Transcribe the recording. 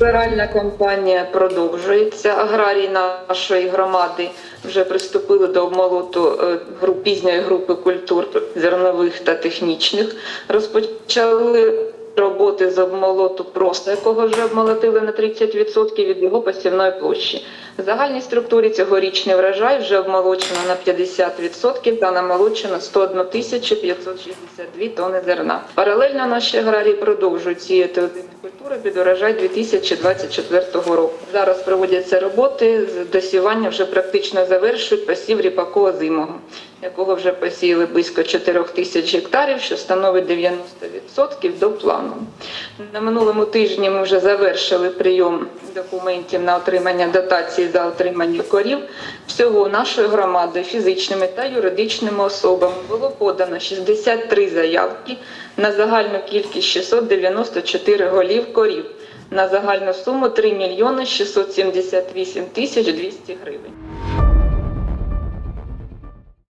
Збиральна кампанія продовжується. Аграрії нашої громади вже приступили до обмолоту е, пізньої групи культур зернових та технічних. Розпочали роботи з обмолоту просто, якого вже обмолотили на 30% від його посівної площі. В загальній структурі цьогорічний врожай вже обмолочено на 50% та намолочено 101 тисячу 562 тонни зерна. Паралельно наші аграрії продовжують сіяти культури під урожай 2024 року. Зараз проводяться роботи з досівання вже практично завершують посів ріпаку озимого, якого вже посіяли близько 4 тисяч гектарів, що становить 90% до плану. На минулому тижні ми вже завершили прийом документів на отримання дотації за отримання корів. Всього нашою громадою, фізичними та юридичними особами було подано 63 заявки на загальну кількість 694 голів корів на загальну суму 3 мільйони 678 тисяч 200 гривень.